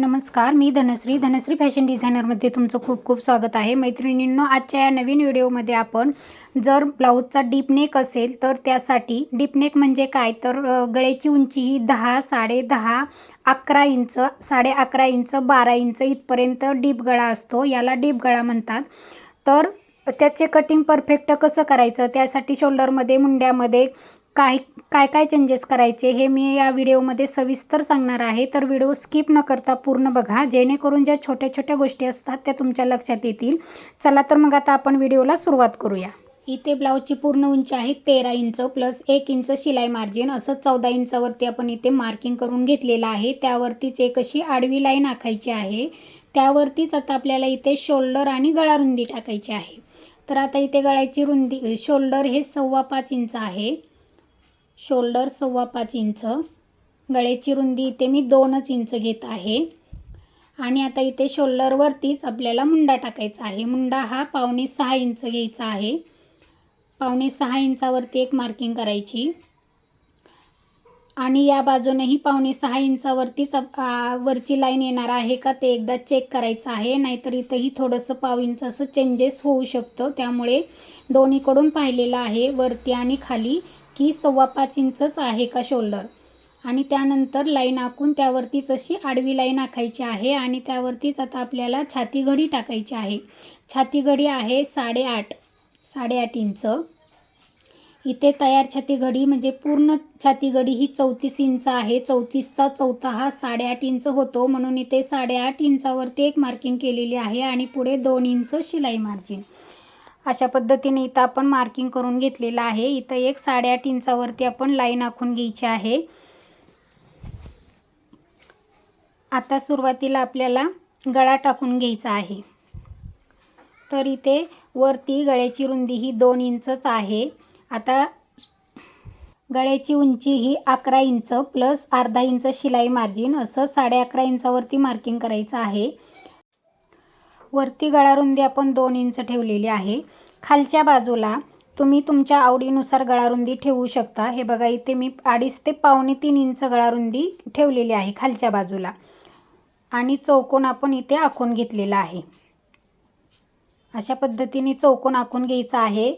नमस्कार मी धनश्री. धनश्री फॅशन डिझायनरमध्ये तुमचं खूप खूप स्वागत आहे. मैत्रिणींनो आजच्या या नवीन व्हिडिओमध्ये आपण जर ब्लाऊजचा डीपनेक असेल तर त्यासाठी डीपनेक म्हणजे काय? तर गळ्याची उंची ही दहा साडे दहा अकरा इंच साडे अकरा इंच बारा इंच इथपर्यंत डीप गळा असतो. याला डीप गळा म्हणतात. तर त्याचे कटिंग परफेक्ट कसं करायचं? त्यासाठी शोल्डरमध्ये मुंड्यामध्ये काही काय काय चेंजेस करायचे हे मी या व्हिडिओमध्ये सविस्तर सांगणार आहे. तर व्हिडिओ स्किप न करता पूर्ण बघा. जेणेकरून ज्या छोट्या छोट्या गोष्टी असतात त्या तुमच्या लक्षात येतील. चला तर मग आता आपण व्हिडिओला सुरुवात करूया. इथे ब्लाऊजची पूर्ण उंची आहे तेरा इंच प्लस एक इंच शिलाई मार्जिन असं चौदा इंचावरती आपण इथे मार्किंग करून घेतलेलं आहे. त्यावरतीच एक अशी आडवी लाईन आखायची आहे. त्यावरतीच आता आपल्याला इथे शोल्डर आणि गळा रुंदी टाकायची आहे. तर आता इथे गळ्याची रुंदी शोल्डर हे सव्वा पाच इंच आहे. शोल्डर सव्वा पाच इंच. गळ्याची रुंदी इथे मी दोनच इंच घेत आहे. आणि आता इथे शोल्डरवरतीच आपल्याला मुंडा टाकायचा आहे. मुंडा हा पावणे सहा इंच घ्यायचा आहे. पावणे सहा इंचावरती एक मार्किंग करायची. आणि या बाजूनेही पावणे सहा इंचावरतीच वरची लाईन येणार आहे का ते एकदा चेक करायचं आहे. नाहीतर इथंही थोडंसं पाव इंच असं चेंजेस होऊ शकतं. त्यामुळे दोन्हीकडून पाहिलेलं आहे. वरती आणि खाली. की सव्वा पाच इंचच आहे का शोल्डर आणि त्यानंतर लाईन आखून त्यावरतीच अशी आडवी लाईन आखायची आहे आणि त्यावरतीच आता आपल्याला छाती घडी टाकायची आहे. छाती घडी आहे साडेआठ साडेआठ इंच. इथे तयार छाती घडी म्हणजे पूर्ण छाती घडी ही चौतीस इंच आहे. चौतीसचा चौथा हा साडेआठ इंच होतो. म्हणून इथे साडेआठ इंचावरती एक मार्किंग केलेली आहे आणि पुढे दोन इंच शिलाई मार्जिन अशा पद्धतीने इथं आपण मार्किंग करून घेतलेलं आहे. इथं एक साडेआठ इंचावरती आपण लाईन आखून घ्यायची आहे. आता सुरुवातीला आपल्याला गळा टाकून घ्यायचा आहे. तर इथे वरती गळ्याची रुंदी ही दोन इंचच आहे. आता गळ्याची उंची ही अकरा इंच प्लस अर्धा इंच शिलाई मार्जिन असं साडे अकरा इंचावरती मार्किंग करायचं आहे. वरती गळारुंदी आपण दोन इंच ठेवलेली आहे. खालच्या बाजूला तुम्ही तुमच्या आवडीनुसार गळारुंदी ठेवू शकता. हे बघा इथे मी अडीच ते पावणे तीन इंच गळारुंदी ठेवलेली आहे खालच्या बाजूला. आणि चौकोन आपण इथे आखून घेतलेला आहे. अशा पद्धतीने चौकोन आखून घ्यायचा आहे.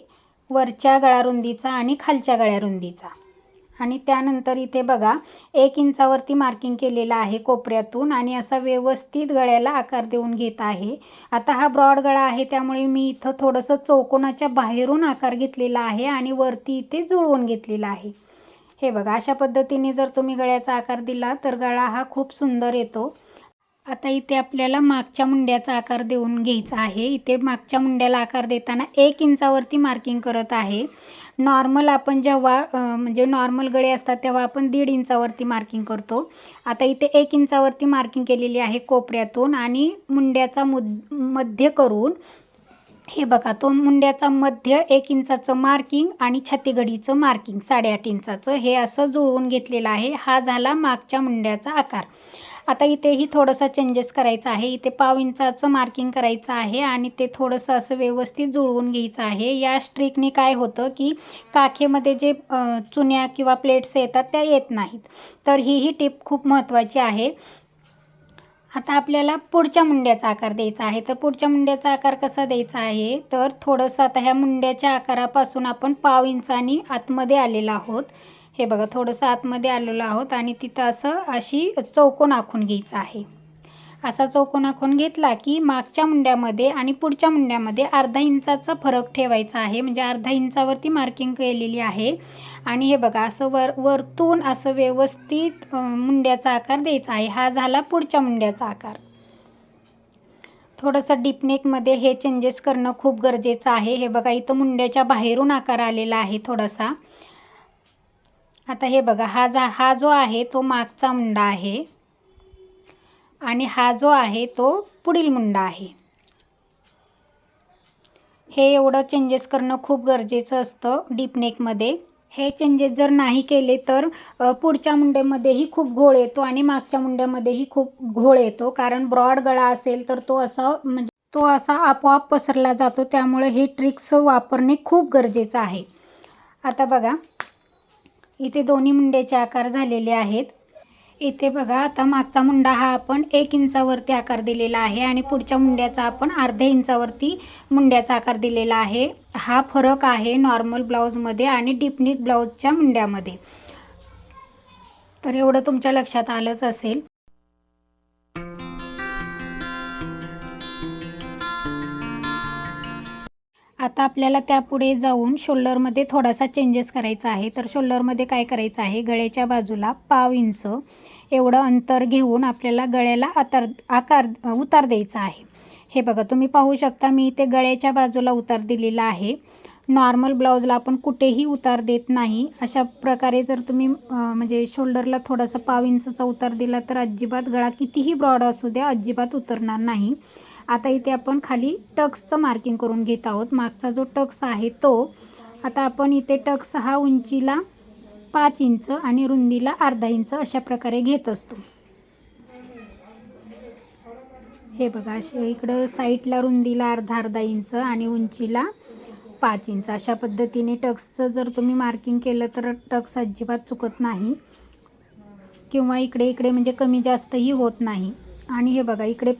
वरच्या गळारुंदीचा आणि खालच्या गळ्यारुंदीचा आणि त्यानंतर इथे बघा एक इंचावरती मार्किंग केलेलं आहे कोपऱ्यातून आणि असा व्यवस्थित गळ्याला आकार देऊन घेत आहे. आता हा ब्रॉड गळा आहे त्यामुळे मी इथं थोडंसं चौकोनाच्या बाहेरून आकार घेतलेला आहे आणि वरती इथे जुळवून घेतलेला आहे. हे बघा अशा पद्धतीने जर तुम्ही गळ्याचा आकार दिला तर गळा हा खूप सुंदर येतो. आता इथे आपल्याला मागच्या मुंड्याचा आकार देऊन घ्यायचा आहे. इथे मागच्या मुंड्याला आकार देताना एक इंचावरती मार्किंग करत आहे. नॉर्मल आपण जेव्हा म्हणजे नॉर्मल गळे असतात तेव्हा आपण दीड इंचावरती मार्किंग करतो. आता इथे एक इंचावरती मार्किंग केलेली आहे कोपऱ्यातून आणि मुंड्याचा मुद मध्य करून. हे बघा तो मुंड्याचा मध्य एक इंचाचं मार्किंग आणि छातीगडीचं मार्किंग साडेआठ इंचाचं. हे असं जुळवून घेतलेलं आहे. हा झाला मागच्या मुंड्याचा आकार. आता इथेही थोडंसं चेंजेस करायचं आहे. इथे पाव इंचाचं मार्किंग करायचं आहे आणि ते थोडंसं असं व्यवस्थित जुळवून घ्यायचं आहे. या स्ट्रिकने काय होतं की काखेमध्ये जे चुन्या किंवा प्लेट्स येतात त्या येत नाहीत. तर ही ही टिप खूप महत्त्वाची आहे. आता आपल्याला पुढच्या मुंड्याचा आकार द्यायचा आहे. तर पुढच्या मुंड्याचा आकार कसा द्यायचा आहे? तर थोडंसं आता ह्या मुंड्याच्या आकारापासून आपण पाव इंचानी आतमध्ये आलेला आहोत. हे बघा थोडंसं आतमध्ये आलेलो आहोत आणि तिथं असं अशी चौकोन आखून घ्यायचं आहे. असा चौकोन आखून घेतला की मागच्या मुंड्यामध्ये आणि पुढच्या मुंड्यामध्ये अर्धा इंचाचा फरक ठेवायचा आहे. म्हणजे अर्धा इंचावरती मार्किंग केलेली आहे. आणि हे बघा असं वर वरतून असं व्यवस्थित मुंड्याचा आकार द्यायचा आहे. हा झाला पुढच्या मुंड्याचा आकार. थोडंसं डीपनेकमध्ये हे चेंजेस करणं खूप गरजेचं आहे. हे बघा इथं मुंड्याच्या बाहेरून आकार आलेला आहे थोडासा. आता हे बघा हा जा हा जो आहे तो मागचा मुंडा आहे. आणि हा जो आहे तो पुढील मुंडा आहे. हे एवढं चेंजेस करणं खूप गरजेचं असतं डीपनेकमध्ये हे चेंजेस जर नाही केले तर पुढच्या मुंड्यामध्येही खूप घोळ येतो आणि मागच्या मुंड्यामध्येही खूप घोळ येतो. कारण ब्रॉड गळा असेल तर तो असा म्हणजे तो असा आपोआप पसरला जातो. त्यामुळे हे ट्रिक्स वापरणे खूप गरजेचं आहे. आता बघा इथे दोन्ही मुंड्याचे आकार झालेले आहेत. इथे बघा आता मागचा मुंडा हा आपण एक इंचावरती आकार दिलेला आहे आणि पुढच्या मुंड्याचा आपण अर्ध्या इंचावरती मुंड्याचा आकार दिलेला आहे. हा फरक आहे नॉर्मल ब्लाऊजमध्ये आणि डिपनिक ब्लाऊजच्या मुंड्यामध्ये. तर एवढं तुमच्या लक्षात आलंच असेल. आता आपल्याला त्यापुढे जाऊन शोल्डरमध्ये थोडासा चेंजेस करायचा आहे. तर शोल्डरमध्ये काय करायचं आहे? गळ्याच्या बाजूला पाव इंच एवढं अंतर घेऊन आपल्याला गळ्याला आकार आकार उतार द्यायचा आहे. हे बघा तुम्ही पाहू शकता मी इथे गळ्याच्या बाजूला उतार दिलेला आहे. नॉर्मल ब्लाऊजला आपण कुठेही उतार देत नाही. अशा प्रकारे जर तुम्ही म्हणजे शोल्डरला थोडासा पाव इंचचा उतार दिला तर अजिबात गळा कितीही ब्रॉड असू द्या अजिबात उतरणार नाही. आता इथे आपण खाली टक्सचं मार्किंग करून घेत आहोत. मागचा जो टक्स आहे तो आता आपण इथे टक्स हा उंचीला पाच इंच आणि रुंदीला अर्धा इंच अशा प्रकारे घेत असतो. हे बघा असे इकडं साईडला रुंदीला अर्धा अर्धा इंच आणि उंचीला पाच इंच. अशा पद्धतीने टक्सचं जर तुम्ही मार्किंग केलं तर टक्स अजिबात चुकत नाही. किंवा इकडे इकडे म्हणजे कमी जास्तही होत नाही. आणि हे बघा इकडे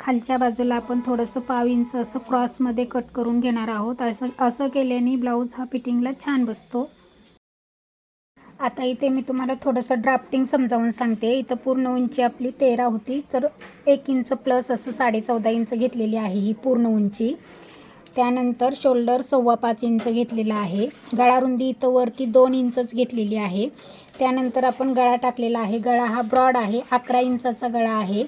खालच्या बाजूला आपण थोडंसं पाव इंच असं क्रॉसमध्ये कट करून घेणार आहोत. असं असं केल्याने ब्लाऊज हा फिटिंगला छान बसतो. आता इथे मी तुम्हाला थोडंसं ड्राफ्टिंग समजावून सांगते. इथं पूर्ण उंची आपली तेरा होती तर एक इंच प्लस असं साडे चौदा इंच घेतलेली आहे ही पूर्ण उंची. त्यानंतर शोल्डर सव्वा पाच इंच घेतलेला आहे. गळारुंदी इथं वरती दोन इंचच घेतलेली आहे. त्यानंतर आपण गळा टाकलेला आहे. गळा हा ब्रॉड आहे. अकरा इंचाचा गळा आहे.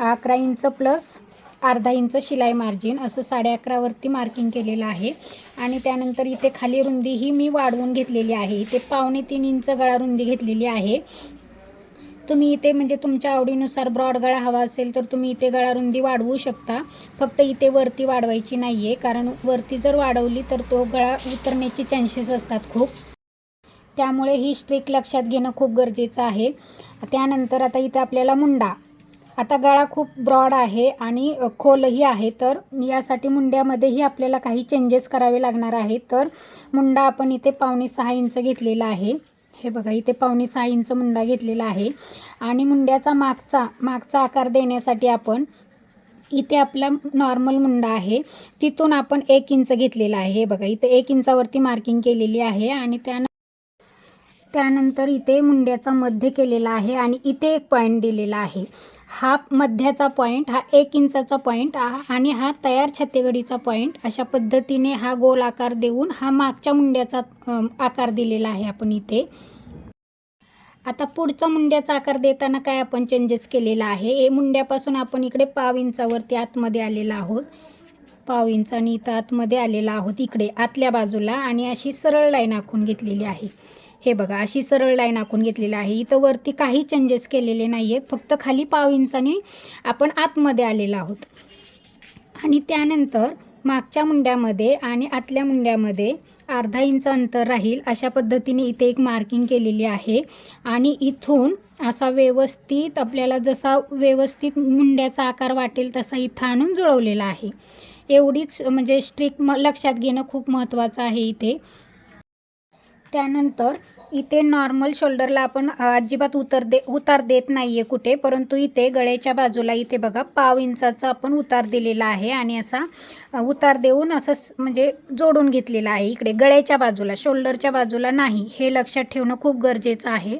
अकरा इंच प्लस अर्धा इंच शिलाई मार्जिन असं साडे अकरावरती मार्किंग केलेलं आहे. आणि त्यानंतर इथे खाली रुंदी ही मी वाढवून घेतलेली आहे. इथे पावणे तीन इंच गळा रुंदी घेतलेली आहे. तुम्ही इथे म्हणजे तुमच्या आवडीनुसार ब्रॉड गळा हवा असेल तर तुम्ही इथे गळा रुंदी वाढवू शकता. फक्त इथे वरती वाढवायची नाही आहे कारण वरती जर वाढवली तर तो गळा उतरण्याचे चान्सेस असतात खूप. त्यामुळे ही स्ट्रिक लक्षात घेणं खूप गरजेचं आहे. त्यानंतर आता इथे आपल्याला मुंडा. आता गळा खूप ब्रॉड आहे आणि खोलही आहे. तर यासाठी मुंड्यामध्येही आपल्याला काही चेंजेस करावे लागणार आहे तर मुंडा आपण इथे पावणे सहा इंच घेतलेला आहे. हे बघा इथे पावणे सहा इंच मुंडा घेतलेला आहे. आणि मुंड्याचा मागचा मागचा आकार देण्यासाठी आपण इथे आपला नॉर्मल मुंडा आहे. तिथून आपण एक इंच घेतलेला आहे. हे बघा इथे एक इंचावरती मार्किंग केलेली आहे आणि त्या त्यानंतर इथे मुंड्याचा मध्य केलेला आहे आणि इथे एक पॉईंट दिलेला आहे. हा मध्याचा पॉईंट हा एक इंचाचा पॉईंट आणि हा तयार छत्तेगडीचा पॉईंट अशा पद्धतीने हा गोल आकार देऊन हा मागच्या मुंड्याचा आकार दिलेला आहे आपण इथे. आता पुढचा मुंड्याचा आकार देताना काय आपण चेंजेस केलेला आहे? हे मुंड्यापासून आपण इकडे पाव इंचावरती आतमध्ये आलेला आहोत. पाव इंच आणि इथं आतमध्ये आलेला आहोत इकडे आतल्या बाजूला. आणि अशी सरळ लाईन आखून घेतलेली आहे. हे बघा अशी सरळ लाईन आखून घेतलेली आहे. इथं वरती काही चेंजेस केलेले नाही आहेत फक्त खाली पाव इंचाने आपण आतमध्ये आलेलो आहोत. आणि त्यानंतर मागच्या मुंड्यामध्ये आणि आतल्या मुंड्यामध्ये अर्धा इंच अंतर राहील अशा पद्धतीने इथे एक मार्किंग केलेली आहे. आणि इथून असा व्यवस्थित आपल्याला जसा व्यवस्थित मुंड्याचा आकार वाटेल तसा इथं आणून जुळवलेला आहे. एवढीच म्हणजे स्ट्रिक म लक्षात घेणं खूप महत्त्वाचं आहे इथे. त्यानंतर इथे नॉर्मल शोल्डरला आपण अजिबात उतर दे उतार देत नाही आहे कुठे परंतु इथे गळ्याच्या बाजूला इथे बघा पाव इंचाचा आपण उतार दिलेला आहे आणि असा उतार देऊन असं म्हणजे जोडून घेतलेला आहे इकडे गळ्याच्या बाजूला शोल्डरच्या बाजूला नाही हे लक्षात ठेवणं खूप गरजेचं आहे.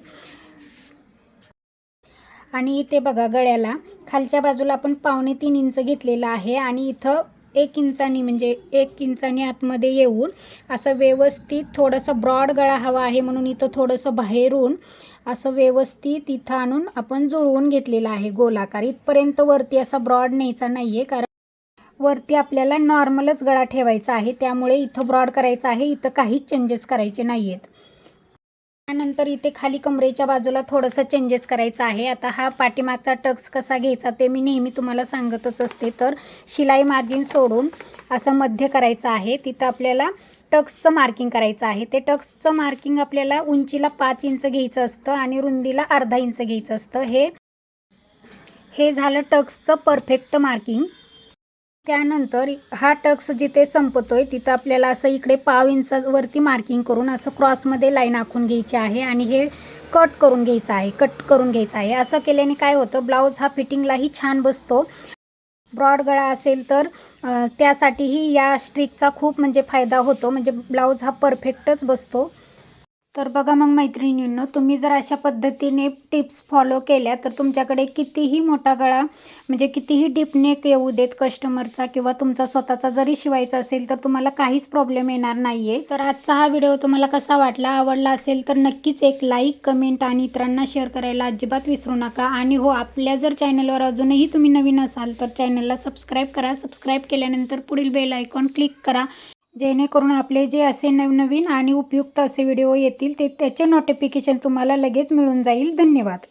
आणि इथे बघा गळ्याला खालच्या बाजूला आपण पावणे तीन इंच घेतलेलं आहे आणि इथं एक इंचानी म्हणजे एक इंचानी आतमध्ये येऊन असं व्यवस्थित थोडंसं ब्रॉड गळा हवा आहे म्हणून इथं थोडंसं बाहेरून असं व्यवस्थित इथं आणून आपण जुळवून घेतलेला आहे गोलाकार. इथपर्यंत वरती असा ब्रॉड न्यायचा नाही आहे कारण वरती आपल्याला नॉर्मलच गळा ठेवायचा आहे. त्यामुळे इथं ब्रॉड करायचं आहे इथं काहीच चेंजेस करायचे नाही आहेत त्यानंतर इथे खाली कमरेच्या बाजूला थोडंसं चेंजेस करायचं आहे. आता हा पाठीमागचा टक्स कसा घ्यायचा ते मी नेहमी तुम्हाला सांगतच असते. तर शिलाई मार्जिन सोडून असं मध्य करायचं आहे. तिथं आपल्याला टक्सचं मार्किंग करायचं आहे. ते टक्सचं मार्किंग आपल्याला उंचीला पाच इंच घ्यायचं असतं आणि रुंदीला अर्धा इंच घ्यायचं असतं. हे हे झालं टक्सचं परफेक्ट मार्किंग त्यानंतर हा टक्स जिथे संपतोय तिथं आपल्याला असं इकडे पाव इंचावरती मार्किंग करून असं क्रॉसमध्ये लाईन आखून घ्यायची आहे आणि हे कट करून घ्यायचं आहे कट करून घ्यायचं आहे. असं केल्याने काय होतं ब्लाऊज हा फिटिंगलाही छान बसतो. ब्रॉड गळा असेल तर त्यासाठीही या स्ट्रिकचा खूप म्हणजे फायदा होतो. म्हणजे ब्लाऊज हा परफेक्टच बसतो. तर बघा मग मैत्रिणींनो तुम्ही जर अशा पद्धतीने टिप्स फॉलो केल्या तर तुमच्याकडे कितीही मोठा गळा म्हणजे कितीही डीप नेक येऊ देत कस्टमरचा किंवा तुमचा स्वतःचा जरी शिवायचा असेल तर तुम्हाला काहीच प्रॉब्लेम येणार नाही आहे तर आजचा हा व्हिडिओ तुम्हाला कसा वाटला आवडला असेल तर नक्कीच एक लाईक कमेंट आणि इतरांना शेअर करायला अजिबात विसरू नका. आणि हो आपल्या जर चॅनलवर अजूनही तुम्ही नवीन असाल तर चॅनलला सबस्क्राईब करा. सबस्क्राईब केल्यानंतर पुढील बेल आयकॉन क्लिक करा. जेणेकरून आपले जे असे नवनवीन आणि उपयुक्त असे व्हिडिओ येतील ते त्याचे नोटिफिकेशन तुम्हाला लगेच मिळून जाईल. धन्यवाद.